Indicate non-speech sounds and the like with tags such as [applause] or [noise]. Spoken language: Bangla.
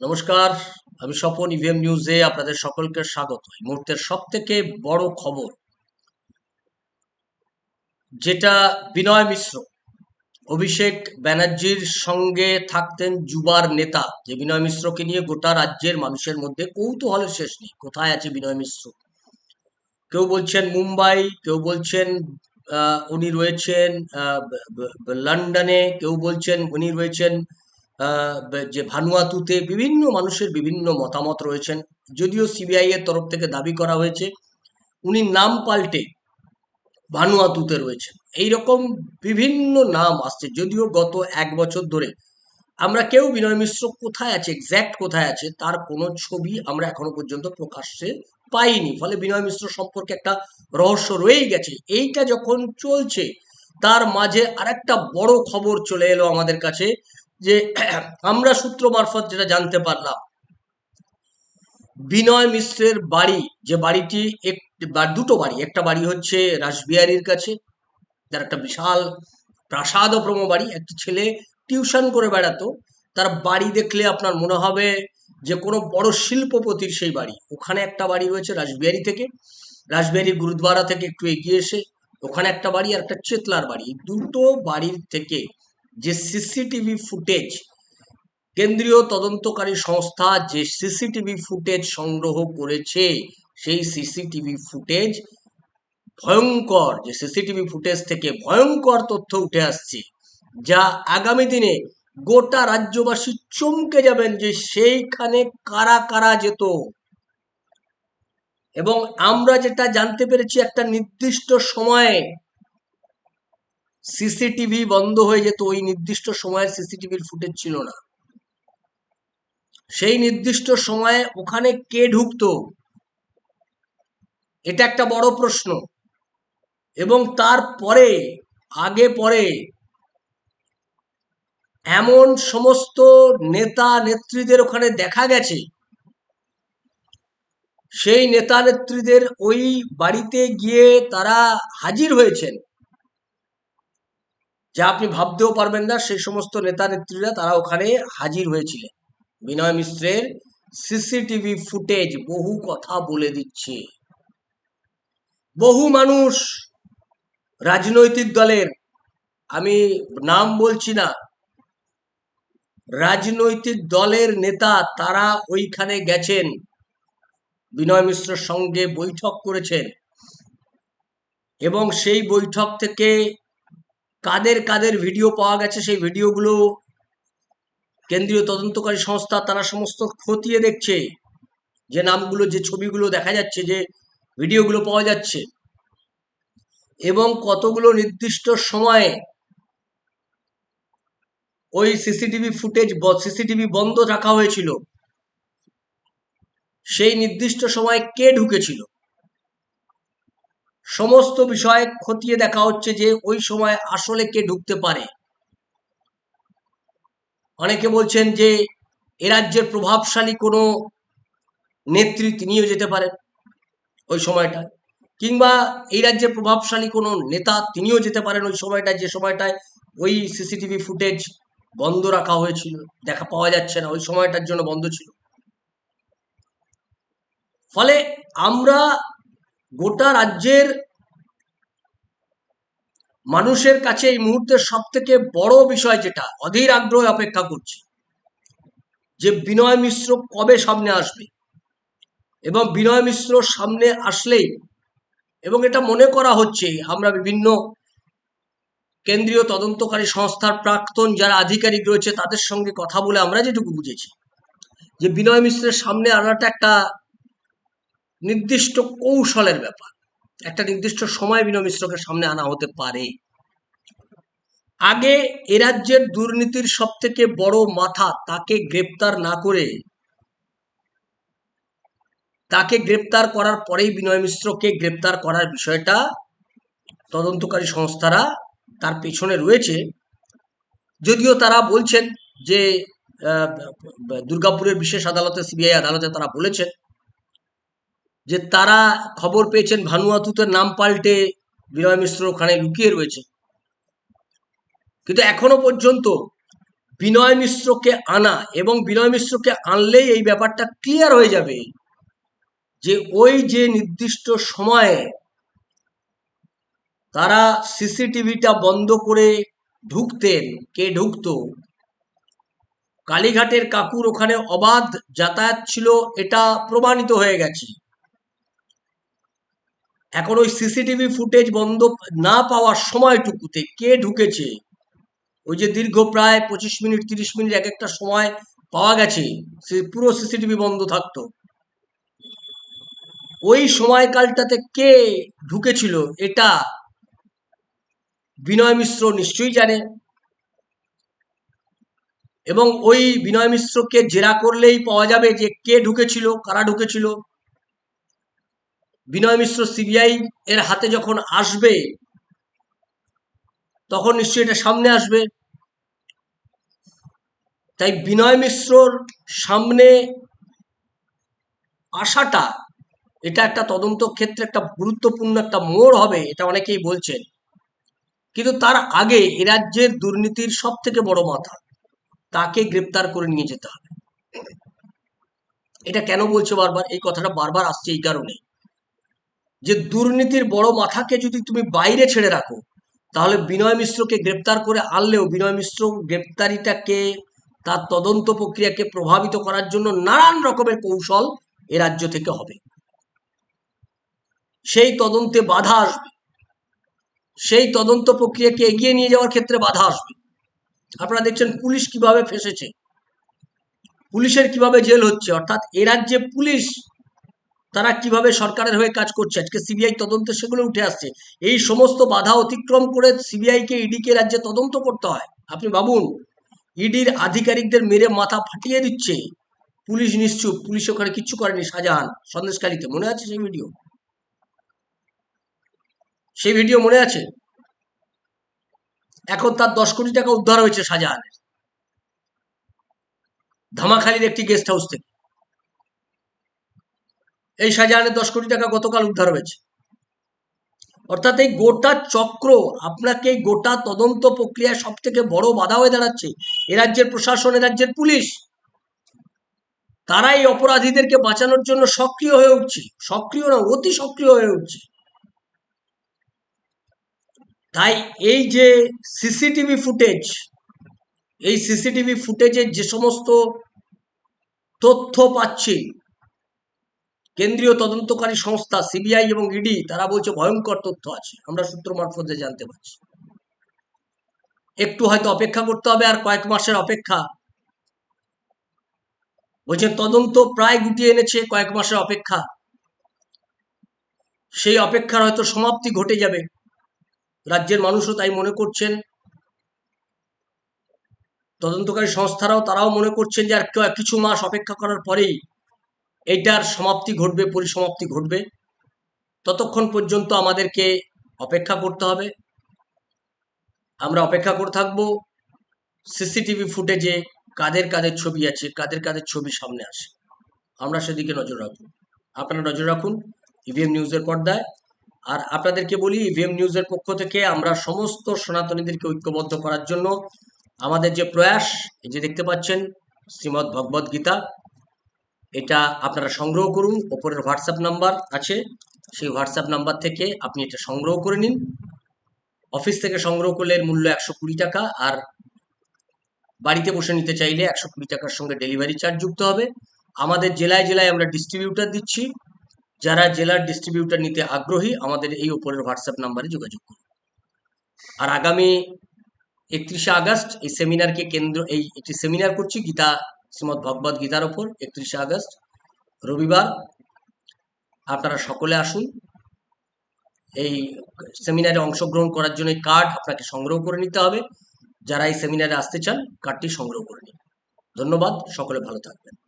নমস্কার, আমি স্বপন ইভিএম নিউজে আপনাদের সকলকে স্বাগত। এই মুহূর্তের সব থেকে বড় খবর, যেটা বিনয় মিশ্র, অভিষেক ব্যানার্জির সঙ্গে থাকতেন যুবার নেতা, যে বিনয় মিশ্রকে নিয়ে গোটা রাজ্যের মানুষের মধ্যে কৌতূহলের শেষ নেই। কোথায় আছে বিনয় মিশ্র? কেউ বলছেন মুম্বাই, কেউ বলছেন উনি রয়েছেন লন্ডনে, কেউ বলছেন উনি রয়েছেন যে ভানুয়াতুতে বিভিন্ন মানুষের বিভিন্ন মতামত রয়েছেন। যদিও সিবিআই এর তরফ থেকে দাবি করা হয়েছে, উনি নাম পাল্টে ভানুয়াতুতে রয়েছেন। এইরকম বিভিন্ন নাম আসছে। যদিও গত এক বছর ধরে আমরা কেউ বিনয় মিশ্র কোথায় আছে এক্স্যাক্ট কোথায় আছে, তার কোনো ছবি আমরা এখনও পর্যন্ত প্রকাশ্যে পাইনি। ফলে বিনয় মিশ্র সম্পর্কে একটা রহস্য রয়েই গেছে। এইটা যখন চলছে, তার মাঝে আরেকটা বড় খবর চলে এলো আমাদের কাছে। যে [clears throat] আমরা সূত্র মারফত যেটা জানতে পারলাম, বিনয় মিশ্রের বাড়ি, যে বাড়িটি এক, বা দুটো বাড়ি, একটা বাড়ি হচ্ছে রাসবিহারীর কাছে, যার একটা বিশাল প্রাসাদ প্রাসাদপ্রম বাড়ি, একটা ছেলে টিউশন করে বেড়াতো, তার বাড়ি দেখলে আপনার মনে হবে যে কোনো বড় শিল্পপতির সেই বাড়ি। ওখানে একটা বাড়ি রয়েছে রাসবিহারী থেকে, রাসবিহারী গুরুদ্বারা থেকে একটু এগিয়ে এসে, ওখানে একটা বাড়ি আর একটা চেতলার বাড়ি। দুটো বাড়ির থেকে যে সিসিটিভি ফুটেজ, কেন্দ্রীয় তদন্তকারী সংস্থা যে সিসিটিভি ফুটেজ সংগ্রহ করেছে, সেই সিসিটিভি ফুটেজ ভয়ঙ্কর, যে সিসিটিভি ফুটেজ থেকে ভয়ঙ্কর তথ্য উঠে আসছে, যা আগামী দিনে গোটা রাজ্যবাসী চমকে যাবেন যে সেইখানে কারা কারা যেত। এবং আমরা যেটা জানতে পেরেছি একটা নির্দিষ্ট সময়ে সিসিটিভি বন্ধ হয়ে যেত, ওই নির্দিষ্ট সময়ের সিসিটিভির ফুটেজ ছিল না। সেই নির্দিষ্ট সময়ে ওখানে কে ঢুকতো? এটা একটা বড় প্রশ্ন। এবং তারপরে আগে পরে, এমন সমস্ত নেতা নেত্রীদের ওখানে দেখা গেছে। সেই নেতা নেত্রীদের ওই বাড়িতে গিয়ে তারা হাজির হয়েছেন। যা আপনি ভাবতেও পারবেন না, সেই সমস্ত নেতা নেত্রীরা তারা ওখানে হাজির হয়েছিলেন। বিনয় মিশ্রের সিসিটিভি ফুটেজ বহু কথা বলে দিচ্ছে। বহু মানুষ রাজনৈতিক দলের, আমি নাম বলছি না, রাজনৈতিক দলের নেতা তারা ওইখানে গেছেন। বিনয় মিশ্রের সঙ্গে বৈঠক করেছেন এবং সেই বৈঠক থেকে কাদের কাদের ভিডিও পাওয়া গেছে, সেই ভিডিওগুলো কেন্দ্রীয় তদন্তকারী সংস্থা তারা সমস্ত খতিয়ে দেখছে। যে নামগুলো, যে ছবিগুলো দেখা যাচ্ছে, যে ভিডিওগুলো পাওয়া যাচ্ছে। এবং কতগুলো নির্দিষ্ট সময়ে ওই সিসিটিভি ফুটেজ সিসিটিভি বন্ধ রাখা হয়েছিল। সেই নির্দিষ্ট সময় কে ঢুকেছিল? সমস্ত বিষয়ে খতিয়ে দেখা হচ্ছে যে ওই সময় আসলে কে ঢুকতে পারে। অনেকে বলছেন যে এ রাজ্যের প্রভাবশালী কোনো নেত্রী তিনিও যেতে পারেন ওই সময়টায়, কিংবা এই রাজ্যের প্রভাবশালী কোনো নেতা তিনিও যেতে পারেন ওই সময়টায়, যে সময়টায় ওই সিসিটিভি ফুটেজ বন্ধ রাখা হয়েছিল, দেখা পাওয়া যাচ্ছে না, ওই সময়টার জন্য বন্ধ ছিল। ফলে আমরা গোটা রাজ্যের মানুষের কাছে এই মুহূর্তের সব থেকে বড় বিষয় যেটা, অধীর আগ্রহে অপেক্ষা করছে, যে বিনয় মিশ্র কবে সামনে আসবে? এবং বিনয় মিশ্র সামনে আসলেই, এবং এটা মনে করা হচ্ছে, আমরা বিভিন্ন কেন্দ্রীয় তদন্তকারী সংস্থার প্রাক্তন যারা আধিকারিক রয়েছে, তাদের সঙ্গে কথা বলে আমরা যেটুকু বুঝেছি, যে বিনয় মিশ্রের সামনে আনাটা একটা নির্দিষ্ট কৌশলের ব্যাপার। একটা নির্দিষ্ট সময় বিনয় মিশ্রকে সামনে আনা হতে পারে। আগে এ রাজ্যের দুর্নীতির সব থেকে বড় মাথা তাকে গ্রেপ্তার না করে, তাকে গ্রেপ্তার করার পরেই বিনয় মিশ্রকে গ্রেপ্তার করার বিষয়টা তদন্তকারী সংস্থারা তার পেছনে রয়েছে। যদিও তারা বলছেন যে দুর্গাপুরের বিশেষ আদালতে, সিবিআই আদালতে তারা বলেছেন যে তারা খবর পেয়েছেন ভানুয়াতুতের নাম পাল্টে বিনয় মিশ্র ওখানে লুকিয়ে রয়েছে। কিন্তু এখনও পর্যন্ত বিনয় মিশ্রকে আনা এবং বিনয় মিশ্রকে আনলেই এই ব্যাপারটা ক্লিয়ার হয়ে যাবে যে ওই যে নির্দিষ্ট সময়ে তারা সিসিটিভিটা বন্ধ করে ঢুকতেন, কে ঢুকতো? কালীঘাটের কাকুর ওখানে অবাধ যাতায়াত ছিল, এটা প্রমাণিত হয়ে গেছে। এখন ওই সিসিটিভি ফুটেজ বন্ধ না পাওয়ার সময়টুকুতে কে ঢুকেছে? ওই যে দীর্ঘ প্রায় পঁচিশ মিনিট, তিরিশ মিনিট এক একটা সময় পাওয়া গেছে পুরো সিসিটিভি বন্ধ থাকতো। ওই সময়কালটাতে কে ঢুকেছিল এটা বিনয় মিশ্র নিশ্চয়ই জানে। এবং ওই বিনয় মিশ্রকে জেরা করলেই পাওয়া যাবে যে কে ঢুকেছিল, কারা ঢুকেছিল। বিনয় মিশ্র সিবিআই এর হাতে যখন আসবে, তখন নিশ্চয়ই এটা সামনে আসবে। তাই বিনয় মিশ্রর সামনে আসাটা, এটা একটা তদন্ত ক্ষেত্রে একটা গুরুত্বপূর্ণ একটা মোড় হবে, এটা অনেকেই বলছেন। কিন্তু তার আগে এ রাজ্যের দুর্নীতির সব থেকে বড় মাথা, তাকে গ্রেপ্তার করে নিয়ে যেতে হবে। এটা কেন বলছে বারবার? এই কথাটা বারবার আসছে এই কারণে। যে দুর্নীতির বড় মাথাকে যদি তুমি বাইরে ছেড়ে রাখো, তাহলে বিনয় মিশ্রকে গ্রেপ্তার করে আনলেও বিনয় মিশ্র গ্রেপ্তারিটাকে, তার তদন্ত প্রক্রিয়াকে প্রভাবিত করার জন্য নানান রকমের কৌশল এ রাজ্য থেকে হবে। সেই তদন্তে বাধা আসবে। সেই তদন্ত প্রক্রিয়াকে এগিয়ে নিয়ে যাওয়ার ক্ষেত্রে বাধা আসবে। আপনারা দেখছেন পুলিশ কীভাবে ফেসেছে। পুলিশের কীভাবে জেল হচ্ছে, অর্থাৎ এ রাজ্যে পুলিশ তারা কীভাবে সরকারের হয়ে কাজ করছে? আজকে সিবিআই তদন্তে সেগুলো উঠে আসছে। এই সমস্ত বাধা অতিক্রম করে সিবিআইকে ইডিকে রাজ্যে তদন্ত করতে হয়। আপনি ভাবুন, ইডির আধিকারিকদের মেরে মাথা ফাটিয়ে দিচ্ছে। পুলিশ নিশ্চুপ, পুলিশ ওখানে কিচ্ছু করেনি, শাহজাহান সন্দেশকারীতে মনে আছে সেই ভিডিও? সেই ভিডিও মনে আছে? এখন তার দশ কোটি টাকা উদ্ধার হয়েছে শাহজাহানের। ধামাখালির একটি গেস্ট হাউস থেকে। এই শাহজাহানের দশ কোটি টাকা গতকাল উদ্ধার হয়েছে। অর্থাৎ এই গোটা চক্র আপনাকে এই গোটা তদন্ত প্রক্রিয়ায় সব থেকে বড় বাধা হয়ে দাঁড়াচ্ছে এ রাজ্যের প্রশাসন, এ রাজ্যের পুলিশ। তারা এই অপরাধীদেরকে বাঁচানোর জন্য সক্রিয় হয়ে উঠছে। সক্রিয় না, অতি সক্রিয় হয়ে উঠছে। তাই এই যে সিসিটিভি ফুটেজ, এই সিসিটিভি ফুটেজের যে সমস্ত তথ্য পাচ্ছি কেন্দ্রীয় তদন্তকারী সংস্থা, সিবিআই এবং ইডি, তারা বলছে ভয়ঙ্কর তথ্য আছে। আমরা সূত্র মারফতে জানতে পারছি। একটু হয়তো অপেক্ষা করতে হবে আর কয়েক মাসের অপেক্ষা। বলছে, তদন্ত প্রায় গুটিয়ে এনেছে কয়েক মাসের অপেক্ষা। সেই অপেক্ষার হয়তো সমাপ্তি ঘটে যাবে। রাজ্যের মানুষও তাই মনে করছেন। তদন্তকারী সংস্থারাও তারাও মনে করছেন যে আর কিছু মাস অপেক্ষা করার পরেই এইটার সমাপ্তি ঘটবে, পরিসমাপ্তি ঘটবে। ততক্ষণ পর্যন্ত আমাদেরকে অপেক্ষা করতে হবে। আমরা অপেক্ষা করে থাকব সিসিটিভি ফুটেজে কাদের কাদের ছবি আছে, কাদের কাদের ছবি সামনে আসে। আমরা সেদিকে নজর রাখব। আপনারা নজর রাখুন ইভিএম নিউজের পর্দায়। আর আপনাদেরকে বলি ইভিএম নিউজের পক্ষ থেকে আমরা সমস্ত সনাতনীদেরকে ঐক্যবদ্ধ করার জন্য আমাদের যে প্রয়াস, এই যে দেখতে পাচ্ছেন শ্রীমদ্ ভগবদ গীতা এটা আপনারা সংগ্রহ করুন, ওপরের হোয়াটসঅ্যাপ নাম্বার আছে, সেই হোয়াটসঅ্যাপ নাম্বার থেকে আপনি এটা সংগ্রহ করে নিন। অফিস থেকে সংগ্রহ করলে মূল্য একশো কুড়ি টাকা, আর বাড়িতে বসে নিতে চাইলে একশো কুড়ি টাকার সঙ্গে ডেলিভারি চার্জ যুক্ত হবে। আমাদের জেলায় জেলায় আমরা ডিস্ট্রিবিউটার দিচ্ছি। যারা জেলার ডিস্ট্রিবিউটার নিতে আগ্রহী, আমাদের এই ওপরের হোয়াটসঅ্যাপ নাম্বারে যোগাযোগ করুন। আর আগামী একত্রিশে আগস্ট এই সেমিনারকে কেন্দ্র, এই একটি সেমিনার করছি, গীতা শ্রীমৎ ভগবদ গীতার ওপর একত্রিশে আগস্ট, রবিবার। আপনারা সকলে আসুন। এই সেমিনারে অংশগ্রহণ করার জন্য এই কার্ড আপনাকে সংগ্রহ করে নিতে হবে। যারা এই সেমিনারে আসতে চান কার্ডটি সংগ্রহ করে নিন। ধন্যবাদ। সকলে ভালো থাকবেন।